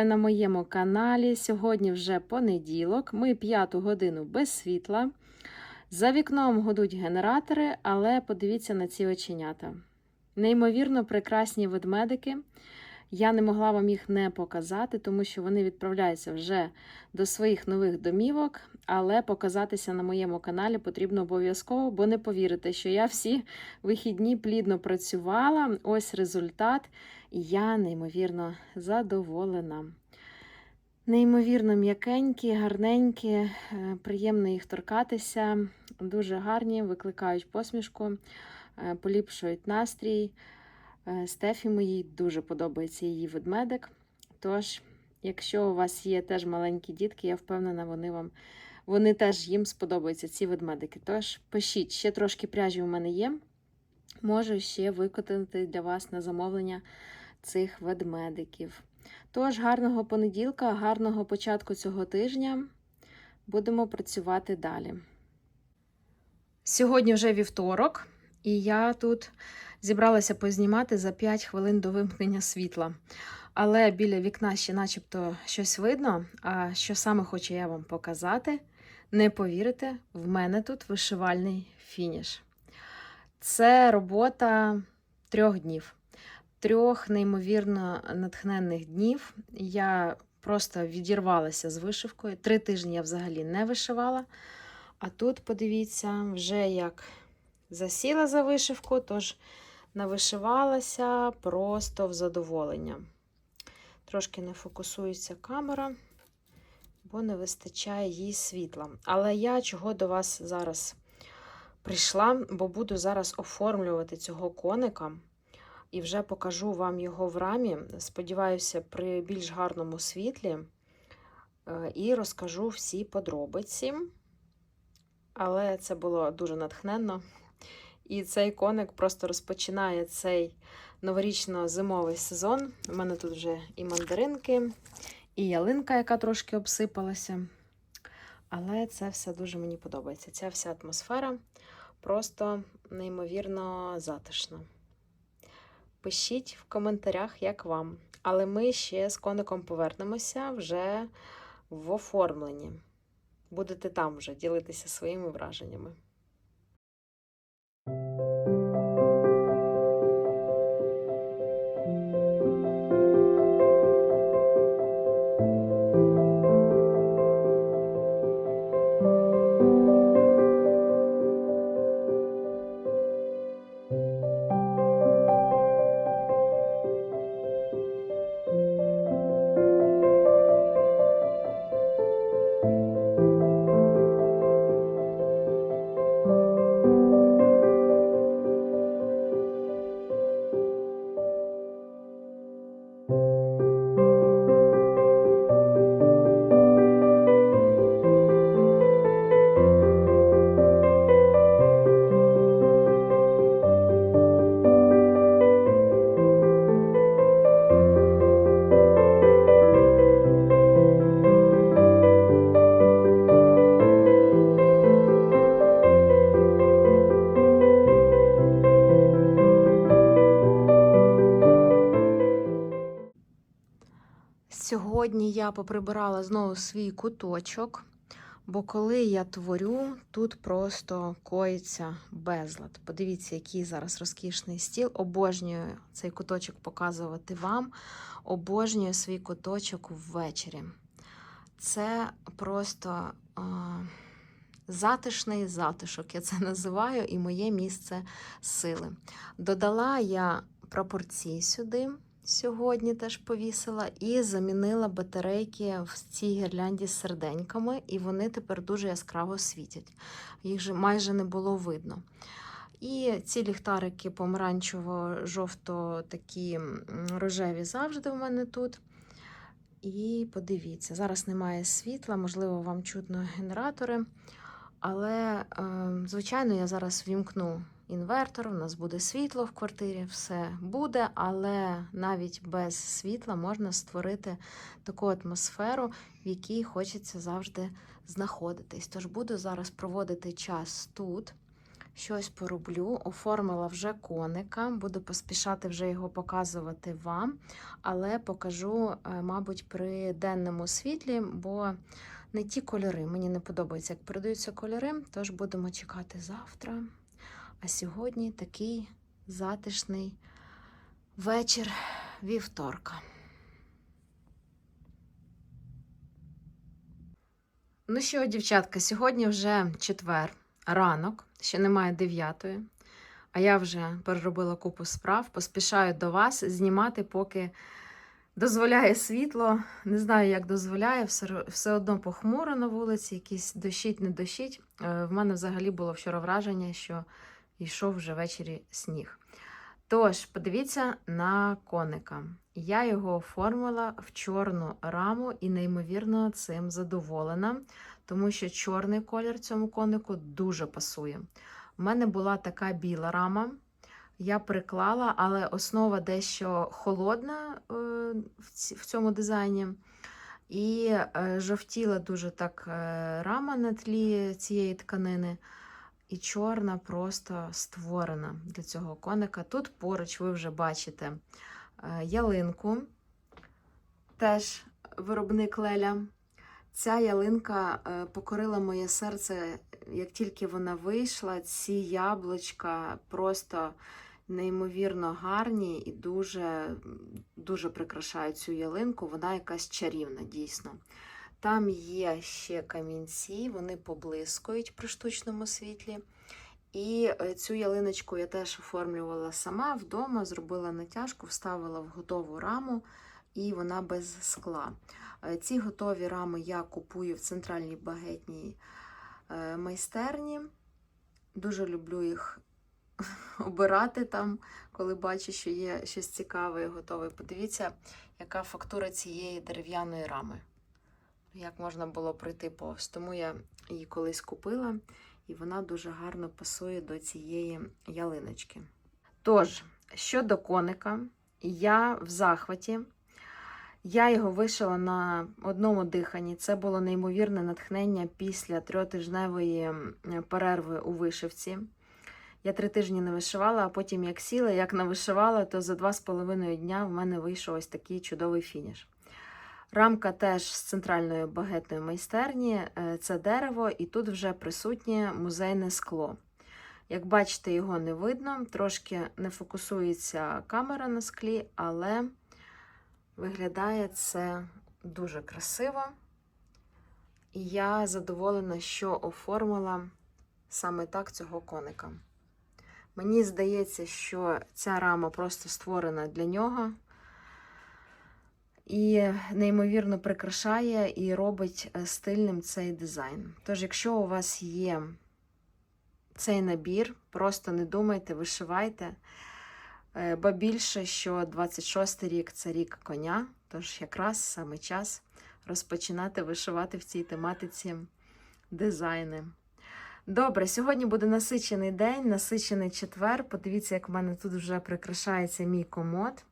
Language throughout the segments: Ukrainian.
Вітаю на моєму каналі. Сьогодні вже понеділок. Ми п'яту годину без світла. За вікном гудуть генератори, але подивіться на ці оченята. Неймовірно прекрасні ведмедики. Я не могла вам їх не показати, тому що вони відправляються вже до своїх нових домівок. Але показатися на моєму каналі потрібно обов'язково, бо не повірите, що я всі вихідні плідно працювала. Ось результат. І я неймовірно задоволена. Неймовірно м'якенькі, гарненькі, е, приємно їх торкатися. Дуже гарні, викликають посмішку, е, поліпшують настрій. Е, Стефі моїй дуже подобається її ведмедик. Тож, якщо у вас є теж маленькі дітки, я впевнена, вони вам вони теж їм сподобаються ці ведмедики. Тож пишіть, ще трошки пряжі у мене є. Можу ще викотати для вас на замовлення цих ведмедиків. Тож, гарного понеділка, гарного початку цього тижня. Будемо працювати далі. Сьогодні вже вівторок, і я тут зібралася познімати за 5 хвилин до вимкнення світла. Але біля вікна ще начебто щось видно. А що саме хочу я вам показати, не повірите, в мене тут вишивальний фініш. Це робота трьох днів трьох неймовірно натхненних днів я просто відірвалася з вишивкою. Три тижні я взагалі не вишивала. А тут, подивіться, вже як засіла за вишивку, тож навишивалася просто в задоволення. Трошки не фокусується камера, бо не вистачає їй світла. Але я чого до вас зараз прийшла, бо буду зараз оформлювати цього коника і вже покажу вам його в рамі. Сподіваюся, при більш гарному світлі. Е, і розкажу всі подробиці. Але це було дуже натхненно. І цей коник просто розпочинає цей новорічно-зимовий сезон. У мене тут вже і мандаринки, і ялинка, яка трошки обсипалася. Але це все дуже мені подобається. Ця вся атмосфера просто неймовірно затишна. Пишіть в коментарях, як вам. Але ми ще з коником повернемося вже в оформленні. Будете там вже ділитися своїми враженнями. you Сьогодні я поприбирала знову свій куточок, бо коли я творю, тут просто коїться безлад. Подивіться, який зараз розкішний стіл. Обожнюю цей куточок показувати вам. Обожнюю свій куточок ввечері. Це просто а, затишний затишок, я це називаю, і моє місце сили. Додала я пропорції сюди сьогодні теж повісила, і замінила батарейки в цій гірлянді з серденьками, і вони тепер дуже яскраво світять. Їх же майже не було видно. І ці ліхтарики помаранчево-жовто такі рожеві завжди в мене тут. І подивіться, зараз немає світла, можливо, вам чутно генератори. Але, ем, звичайно, я зараз вімкну інвертор, у нас буде світло в квартирі, все буде, але навіть без світла можна створити таку атмосферу, в якій хочеться завжди знаходитись. Тож буду зараз проводити час тут. щось пороблю. Оформила вже коника, буду поспішати вже його показувати вам, але покажу, е, мабуть, при денному світлі, бо не ті кольори. Мені не подобається, як передаються кольори, тож будемо чекати завтра. А сьогодні такий затишний вечір вівторка. Ну що, дівчатка, сьогодні вже четвер, ранок, ще немає дев'ятої, а я вже переробила купу справ, поспішаю до вас знімати, поки дозволяє світло. Не знаю, як дозволяє, все, все одно похмуро на вулиці, якийсь дощить, не дощить. Е, В мене взагалі було вчора враження, що йшов вже ввечері сніг. Тож, подивіться на коника. Я його оформила в чорну раму і неймовірно цим задоволена, тому що чорний колір цьому конику дуже пасує. У мене була така біла рама, я приклала, але основа дещо холодна е, в цьому дизайні. І е, жовтіла дуже так е, рама на тлі цієї тканини. І чорна просто створена для цього коника. Тут поруч ви вже бачите е, ялинку, теж виробник Леля. Ця ялинка е, покорила моє серце, як тільки вона вийшла. Ці яблучка просто неймовірно гарні і дуже, дуже прикрашають цю ялинку. Вона якась чарівна, дійсно. Там є ще камінці, вони поблискують при штучному світлі. І е, цю ялиночку я теж оформлювала сама вдома, зробила натяжку, вставила в готову раму, і вона без скла. Е, Ці готові рами я купую в центральній багетній е, майстерні. Дуже люблю їх обирати там, коли бачу, що є щось цікаве і готове. Подивіться, яка фактура цієї дерев'яної рами. Як можна було пройти повз. Тому я її колись купила, і вона дуже гарно пасує до цієї ялиночки. Тож, щодо коника, я в захваті. Я його вишила на одному диханні. Це було неймовірне натхнення після трьотижневої перерви у вишивці. Я три тижні не вишивала, а потім як сіла, як навишивала, то за два з половиною дня в мене вийшов ось такий чудовий фініш. Рамка теж з центральної багетної майстерні, е, це дерево, і тут вже присутнє музейне скло. Як бачите, його не видно, трошки не фокусується камера на склі, але виглядає це дуже красиво. І я задоволена, що оформила саме так цього коника. Мені здається, що ця рама просто створена для нього і неймовірно прикрашає і робить е, стильним цей дизайн. Тож, якщо у вас є цей набір, просто не думайте, вишивайте. Е, Ба більше, що 26 рік це рік коня, тож якраз саме час розпочинати вишивати в цій тематиці дизайни. Добре, сьогодні буде насичений день, насичений четвер. Подивіться, як в мене тут вже прикрашається мій комод.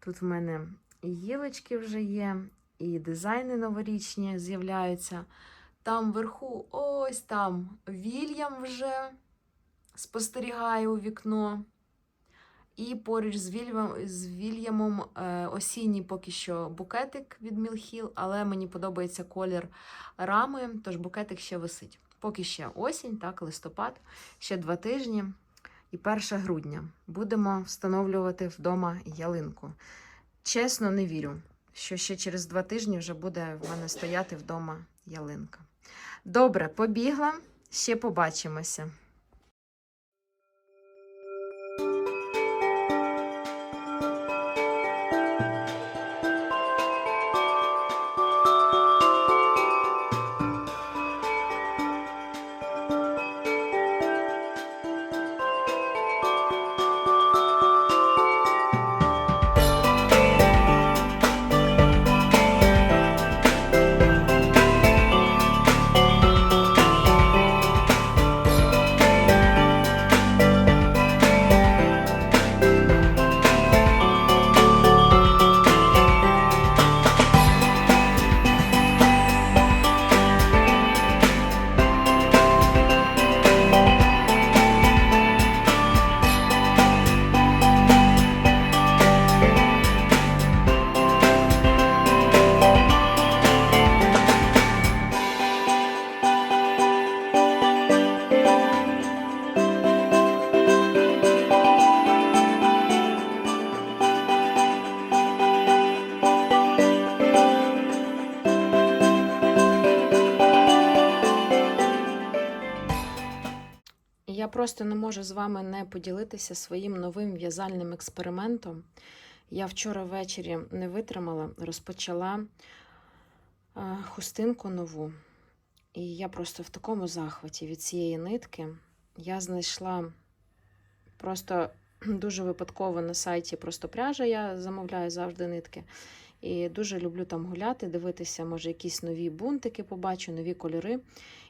Тут в мене і гілочки вже є, і дизайни новорічні з'являються. Там вверху, ось там Вільям вже спостерігає у вікно. І поруч з, Вільям, з Вільямом е, осінній поки що букетик від Мілхіл, але мені подобається колір рами, тож букетик ще висить. Поки ще осінь, так, листопад, ще два тижні і 1 грудня. Будемо встановлювати вдома ялинку. Чесно, не вірю, що ще через два тижні вже буде в мене стояти вдома ялинка. Добре, побігла, ще побачимося. Просто не можу з вами не поділитися своїм новим в'язальним експериментом. Я вчора ввечері не витримала, розпочала е, хустинку нову. І я просто в такому захваті від цієї нитки. Я знайшла просто дуже випадково на сайті просто пряжа. Я замовляю завжди нитки. І дуже люблю там гуляти, дивитися, може, якісь нові бунтики побачу, нові кольори.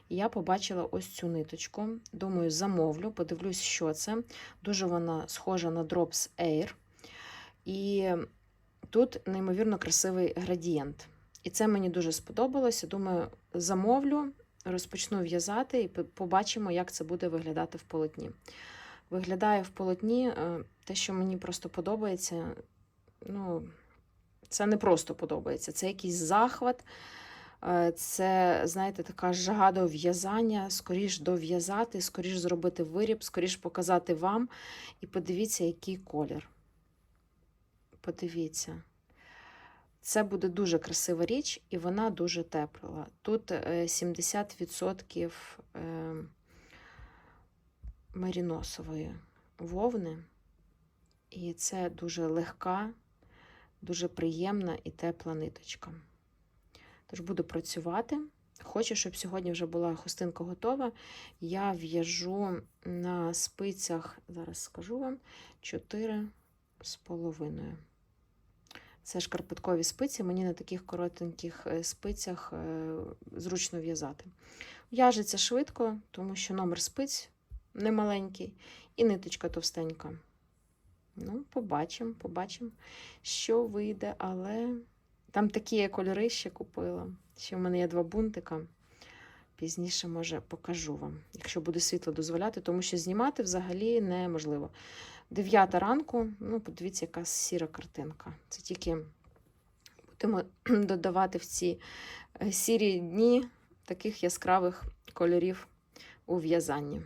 Я побачила ось цю ниточку. Думаю, замовлю, подивлюсь, що це. Дуже вона схожа на Drops Air. І тут неймовірно красивий градієнт. І це мені дуже сподобалося. Думаю, замовлю, розпочну в'язати і побачимо, як це буде виглядати в полотні. Виглядає в полотні е, те, що мені просто подобається. Ну, це не просто подобається, це якийсь захват. Е, Це, знаєте, така жага до в'язання, скоріш дов'язати, скоріш зробити виріб, скоріш показати вам. І подивіться, який колір. Подивіться. Це буде дуже красива річ, і вона дуже тепла. Тут е, 70% е, меріносової вовни, і це дуже легка, дуже приємна і тепла ниточка. Тож буду працювати. Хочу, щоб сьогодні вже була хустинка готова. Я в'яжу на спицях, зараз скажу вам, 4 з половиною. Це шкарпеткові спиці, мені на таких коротеньких е, спицях е, зручно в'язати. В'яжеться швидко, тому що номер спиць немаленький і ниточка товстенька. Ну, побачимо, побачимо, що вийде, але там такі я кольори ще купила. Ще в мене є два бунтика. Пізніше, може, покажу вам, якщо буде світло дозволяти, тому що знімати взагалі неможливо. Дев'ята ранку, ну, подивіться, яка сіра картинка. Це тільки будемо додавати в ці е, сірі дні таких яскравих кольорів у в'язанні.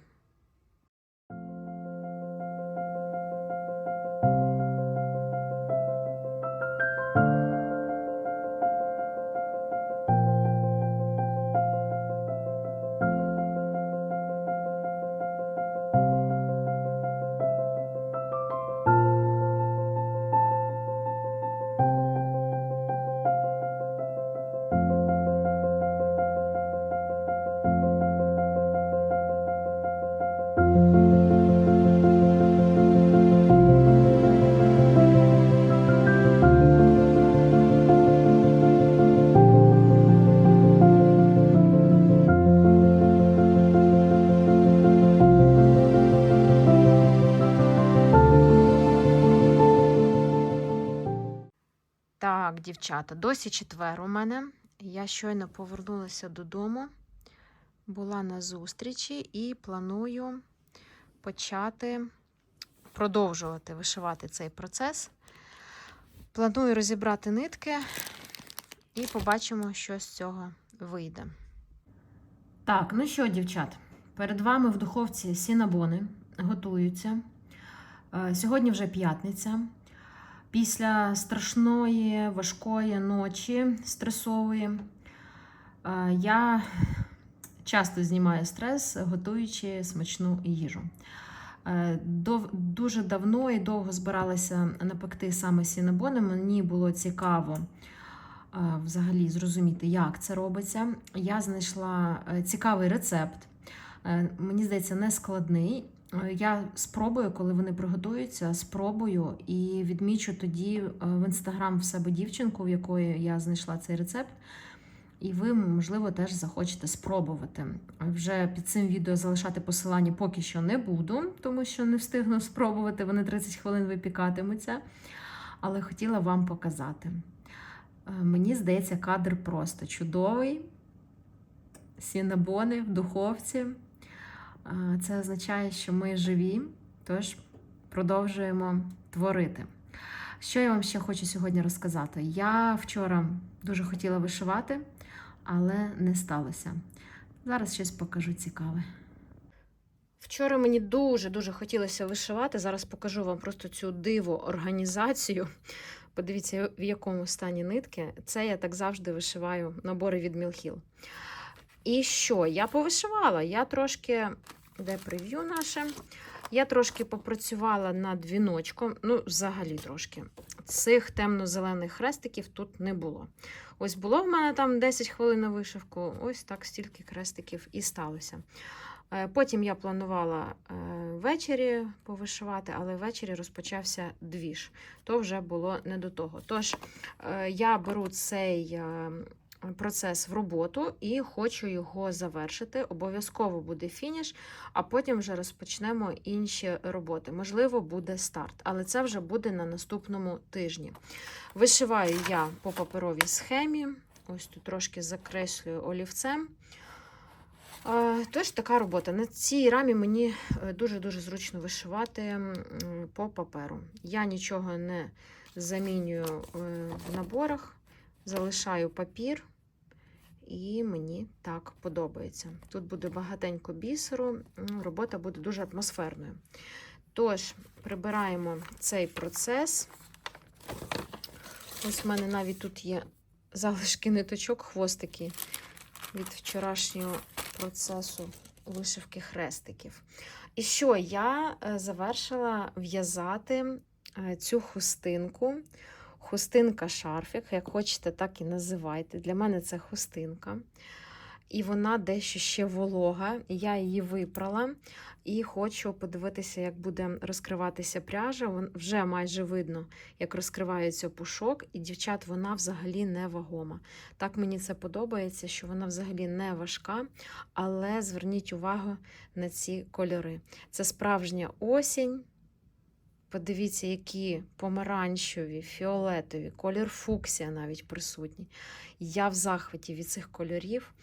Дівчата, досі четвер у мене. Я щойно повернулася додому, була на зустрічі і планую почати продовжувати вишивати цей процес. Планую розібрати нитки і побачимо, що з цього вийде. Так, ну що, дівчат, перед вами в духовці сінабони готуються. Е, Сьогодні вже п'ятниця. Після страшної важкої ночі стресової е, я часто знімаю стрес, готуючи смачну їжу. Е, Дуже давно і довго збиралася напекти саме сінабони. Мені було цікаво е, взагалі зрозуміти, як це робиться. Я знайшла цікавий рецепт. Мені здається, не складний. Е, Я спробую, коли вони приготуються, спробую і відмічу тоді е, в інстаграм в себе дівчинку, в якої я знайшла цей рецепт. І ви, можливо, теж захочете спробувати. Вже під цим відео залишати посилання поки що не буду, тому що не встигну спробувати, вони 30 хвилин випікатимуться. Але хотіла вам показати. Е, Мені здається, кадр просто чудовий. Сінабони в духовці. Це означає, що ми живі, тож продовжуємо творити. Що я вам ще хочу сьогодні розказати? Я вчора дуже хотіла вишивати, але не сталося. Зараз щось покажу цікаве. Вчора мені дуже-дуже хотілося вишивати. Зараз покажу вам просто цю диву організацію. Подивіться, в якому стані нитки. Це я так завжди вишиваю набори від Мілхіл. І що? Я повишивала. Я трошки де прев'ю наше. Я трошки попрацювала над віночком, ну, взагалі трошки. Цих темно-зелених хрестиків тут не було. Ось було в мене там 10 хвилин на вишивку, ось так стільки хрестиків і сталося. Е, Потім я планувала е, ввечері повишивати, але ввечері розпочався двіж. То вже було не до того. Тож е, я беру цей процес в роботу і хочу його завершити. Обов'язково буде фініш, а потім вже розпочнемо інші роботи. Можливо, буде старт, але це вже буде на наступному тижні. Вишиваю я по паперовій схемі. Ось тут трошки закреслюю олівцем. Тож така робота. На цій рамі мені е, дуже-дуже зручно вишивати по паперу. Я нічого не замінюю е, в наборах, залишаю папір, і мені так подобається. Тут буде багатенько бісеру, робота буде дуже атмосферною. Тож, прибираємо цей процес. Ось в мене навіть тут є залишки ниточок, хвостики від вчорашнього процесу вишивки хрестиків. І що я е, завершила в'язати е, цю хустинку. Хустинка шарфік, як хочете, так і називайте. Для мене це хустинка. І вона дещо ще волога. Я її випрала і хочу подивитися, як буде розкриватися пряжа. Вже майже видно, як розкривається пушок, і дівчат вона взагалі не вагома. Так мені це подобається, що вона взагалі не важка, але зверніть увагу на ці кольори. Це справжня осінь. Подивіться, які помаранчеві, фіолетові, колір фуксія навіть присутній. Я в захваті від цих кольорів.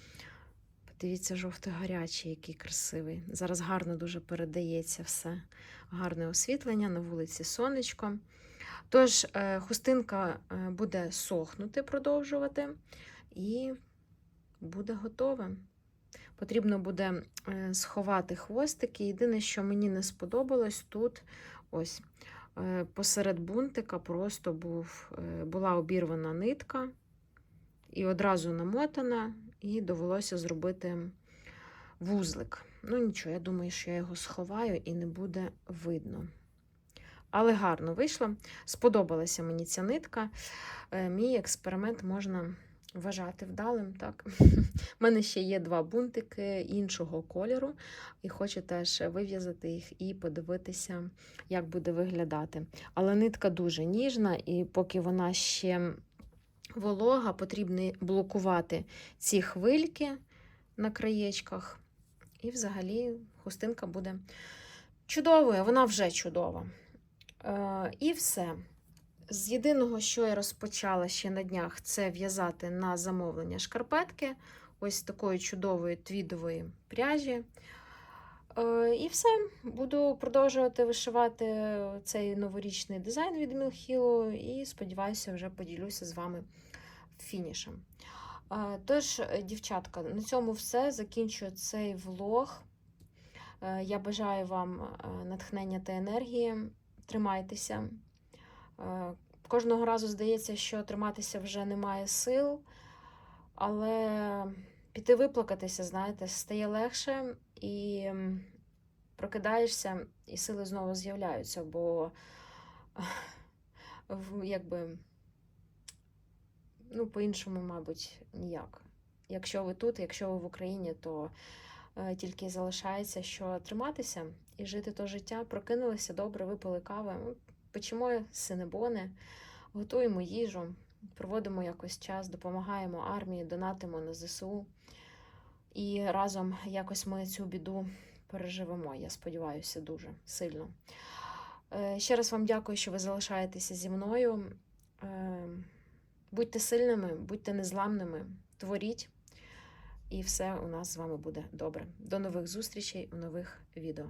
Подивіться, жовто-гарячий, який красивий. Зараз гарно дуже передається все. Гарне освітлення, на вулиці сонечко. Тож, е, хустинка е, буде сохнути, продовжувати, і буде готова. Потрібно буде е, сховати хвостики. Єдине, що мені не сподобалось, тут ось е, посеред бунтика просто був, е, була обірвана нитка і одразу намотана, і довелося зробити вузлик. Ну нічого, я думаю, що я його сховаю і не буде видно. Але гарно вийшло. Сподобалася мені ця нитка. Е, Мій експеримент можна вважати вдалим. Так? У мене ще є два бунтики іншого кольору, і хочу теж вив'язати їх і подивитися, як буде виглядати. Але нитка дуже ніжна, і поки вона ще волога, потрібно блокувати ці хвильки на краєчках. І взагалі хустинка буде чудовою, вона вже чудова. Е, і все. З єдиного, що я розпочала ще на днях, це в'язати на замовлення шкарпетки, ось такої чудової твідової пряжі. Е, І все, буду продовжувати вишивати цей новорічний дизайн від Мілхілу і сподіваюся, вже поділюся з вами фінішем. Е, Тож, дівчатка, на цьому все. Закінчую цей влог. Е, Я бажаю вам натхнення та енергії. Тримайтеся. Е, Кожного разу здається, що триматися вже немає сил, але піти виплакатися, знаєте, стає легше і прокидаєшся, і сили знову з'являються, бо якби ну, по-іншому, мабуть, ніяк. Якщо ви тут, якщо ви в Україні, то е, тільки залишається, що триматися і жити то життя. Прокинулися добре, випили кави, ну, печемо синебони, готуємо їжу, проводимо якось час, допомагаємо армії, донатимо на ЗСУ. І разом якось ми цю біду переживемо. Я сподіваюся, дуже сильно. Е, Ще раз вам дякую, що ви залишаєтеся зі мною. Е, Будьте сильними, будьте незламними, творіть, і все у нас з вами буде добре. До нових зустрічей у нових відео.